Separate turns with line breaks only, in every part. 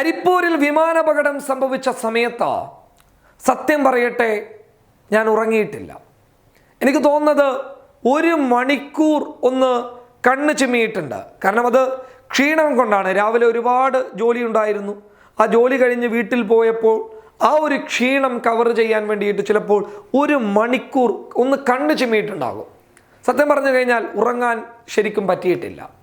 കരിപ്പൂരിൽ വിമാനാപകടം സംഭവിച്ച സമയത്ത് സത്യം പറയട്ടെ ഞാൻ ഉറങ്ങിയിട്ടില്ല. എനിക്ക് തോന്നുന്നത് ഒരു മണിക്കൂർ ഒന്ന് കണ്ണ് ചിമ്മിയിട്ടുണ്ട്. കാരണം അത് ക്ഷീണം കൊണ്ടാണ്. രാവിലെ ഒരുപാട് ജോലി ഉണ്ടായിരുന്നു. ആ ജോലി കഴിഞ്ഞ് വീട്ടിൽ പോയപ്പോൾ ആ ഒരു ക്ഷീണം കവർ ചെയ്യാൻ വേണ്ടിയിട്ട് ചിലപ്പോൾ ഒരു മണിക്കൂർ ഒന്ന് കണ്ണ് ചിമ്മിയിട്ടുണ്ടാകും. സത്യം പറഞ്ഞു കഴിഞ്ഞാൽ ഉറങ്ങാൻ ശരിക്കും പറ്റിയിട്ടില്ല.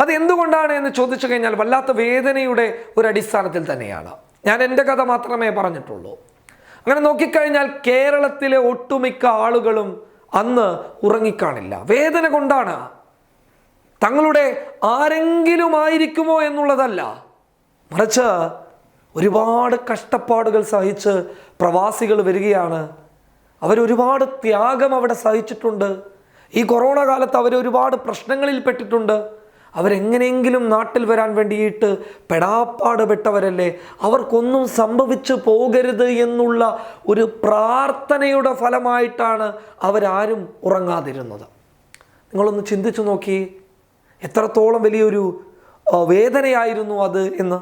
അത് എന്തുകൊണ്ടാണ് എന്ന് ചോദിച്ചു കഴിഞ്ഞാൽ വല്ലാത്ത വേദനയുടെ ഒരു അടിസ്ഥാനത്തിൽ തന്നെയാണ്. ഞാൻ എന്റെ കഥ മാത്രമേ പറഞ്ഞിട്ടുള്ളൂ. അങ്ങനെ നോക്കിക്കഴിഞ്ഞാൽ കേരളത്തിലെ ഒട്ടുമിക്ക ആളുകളും അന്ന് ഉറങ്ങിക്കാണില്ല. വേദന കൊണ്ടാണ്. തങ്ങളുടെ ആരെങ്കിലും ആയിരിക്കുമോ എന്നുള്ളതല്ല. മറിച്ച് ഒരുപാട് കഷ്ടപ്പാടുകൾ സഹിച്ച് പ്രവാസികൾ വരികയാണ്. അവരൊരുപാട് ത്യാഗം അവിടെ സഹിച്ചിട്ടുണ്ട്. ഈ കൊറോണ കാലത്ത് അവരൊരുപാട് പ്രശ്നങ്ങളിൽ പെട്ടിട്ടുണ്ട്. അവരെങ്ങനെയെങ്കിലും നാട്ടിൽ വരാൻ വേണ്ടിയിട്ട് പെടാപ്പാട് പെട്ടവരല്ലേ? അവർക്കൊന്നും സംഭവിച്ചു പോകരുത് എന്നുള്ള ഒരു പ്രാർത്ഥനയുടെ ഫലമായിട്ടാണ് അവരാരും ഉറങ്ങാതിരുന്നത്. നിങ്ങളൊന്ന് ചിന്തിച്ചു നോക്കി. എത്രത്തോളം വലിയൊരു വേദനയായിരുന്നു അത് എന്ന്.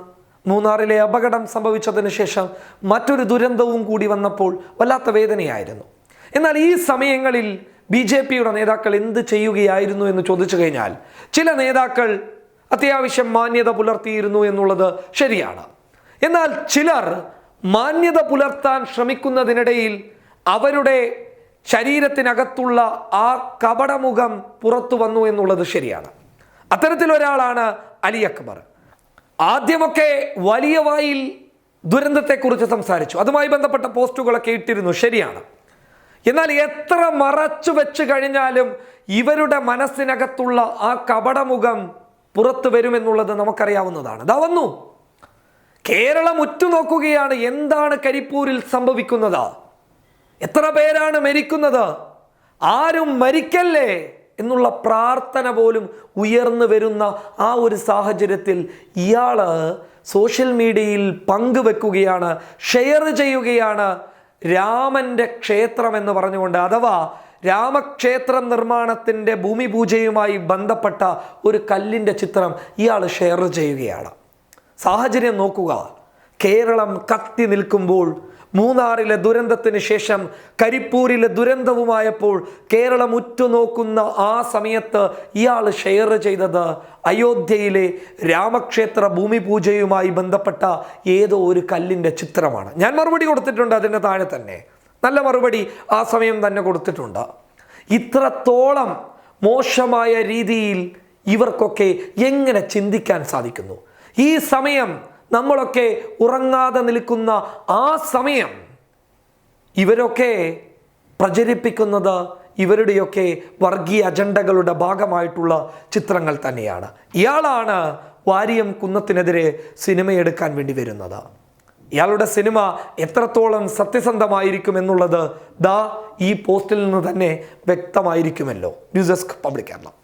മൂന്നാറിലെ അപകടം സംഭവിച്ചതിന് ശേഷം മറ്റൊരു ദുരന്തവും കൂടി വന്നപ്പോൾ വല്ലാത്ത വേദനയായിരുന്നു. എന്നാൽ ഈ സമയങ്ങളിൽ ബി ജെ പിയുടെ നേതാക്കൾ എന്ത് ചെയ്യുകയായിരുന്നു എന്ന് ചോദിച്ചു കഴിഞ്ഞാൽ ചില നേതാക്കൾ അത്യാവശ്യം മാന്യത പുലർത്തിയിരുന്നു എന്നുള്ളത് ശരിയാണ്. എന്നാൽ ചിലർ മാന്യത പുലർത്താൻ ശ്രമിക്കുന്നതിനിടയിൽ അവരുടെ ശരീരത്തിനകത്തുള്ള ആ കപടമുഖം പുറത്തു വന്നു എന്നുള്ളത് ശരിയാണ്. അത്തരത്തിലൊരാളാണ് അലി അക്ബർ. ആദ്യമൊക്കെ വലിയ വായിൽ ദുരന്തത്തെക്കുറിച്ച് സംസാരിച്ചു. അതുമായി ബന്ധപ്പെട്ട പോസ്റ്റുകളൊക്കെ ഇട്ടിരുന്നു. ശരിയാണ്. എന്നാൽ എത്ര മറച്ചു വെച്ച് കഴിഞ്ഞാലും ഇവരുടെ മനസ്സിനകത്തുള്ള ആ കപടമുഖം പുറത്തു വരുമെന്നുള്ളത് നമുക്കറിയാവുന്നതാണ്. ഇതാ വന്നു. കേരളം ഉറ്റുനോക്കുകയാണ്. എന്താണ് കരിപ്പൂരിൽ സംഭവിക്കുന്നത്? എത്ര പേരാണ് മരിക്കുന്നത്? ആരും മരിക്കല്ലേ എന്നുള്ള പ്രാർത്ഥന പോലും ഉയർന്നു വരുന്ന ആ ഒരു സാഹചര്യത്തിൽ ഇയാൾ സോഷ്യൽ മീഡിയയിൽ പങ്കുവെക്കുകയാണ് ഷെയർ ചെയ്യുകയാണ്. രാമന്റെ ക്ഷേത്രം എന്ന് പറഞ്ഞുകൊണ്ട് അഥവാ രാമക്ഷേത്ര നിർമ്മാണത്തിന്റെ ഭൂമി പൂജയുമായി ബന്ധപ്പെട്ട ഒരു കല്ലിന്റെ ചിത്രം ഇയാൾ ഷെയർ ചെയ്യുകയാണ്. സാഹചര്യം നോക്കുക. കേരളം കത്തി നിൽക്കുമ്പോൾ മൂന്നാറിലെ ദുരന്തത്തിന് ശേഷം കരിപ്പൂരിലെ ദുരന്തവുമായപ്പോൾ കേരളം ഉറ്റുനോക്കുന്ന ആ സമയത്ത് ഇയാൾ ഷെയർ ചെയ്തത് അയോധ്യയിലെ രാമക്ഷേത്ര ഭൂമി പൂജയുമായി ബന്ധപ്പെട്ട ഏതോ ഒരു കല്ലിന്റെ ചിത്രമാണ്. ഞാൻ മറുപടി കൊടുത്തിട്ടുണ്ട് അതിന്റെ താഴെ തന്നെ. നല്ല മറുപടി ആ സമയം തന്നെ കൊടുത്തിട്ടുണ്ട്. ഇത്രത്തോളം മോശമായ രീതിയിൽ ഇവർക്കൊക്കെ എങ്ങനെ ചിന്തിക്കാൻ സാധിക്കുന്നു? ഈ സമയം നമ്മളൊക്കെ ഉറങ്ങാതെ നിൽക്കുന്ന ആ സമയം ഇവരൊക്കെ പ്രചരിപ്പിക്കുന്നത് ഇവരുടെയൊക്കെ വർഗീയ അജണ്ടകളുടെ ഭാഗമായിട്ടുള്ള ചിത്രങ്ങൾ തന്നെയാണ്. ഇയാളാണ് വാര്യം കുന്നത്തിനെതിരെ സിനിമയെടുക്കാൻ വേണ്ടി വരുന്നത്. ഇയാളുടെ സിനിമ എത്രത്തോളം സത്യസന്ധമായിരിക്കും എന്നുള്ളത് ദാ ഈ പോസ്റ്റിൽ നിന്ന് തന്നെ വ്യക്തമായിരിക്കുമല്ലോ. News desk public Keralam.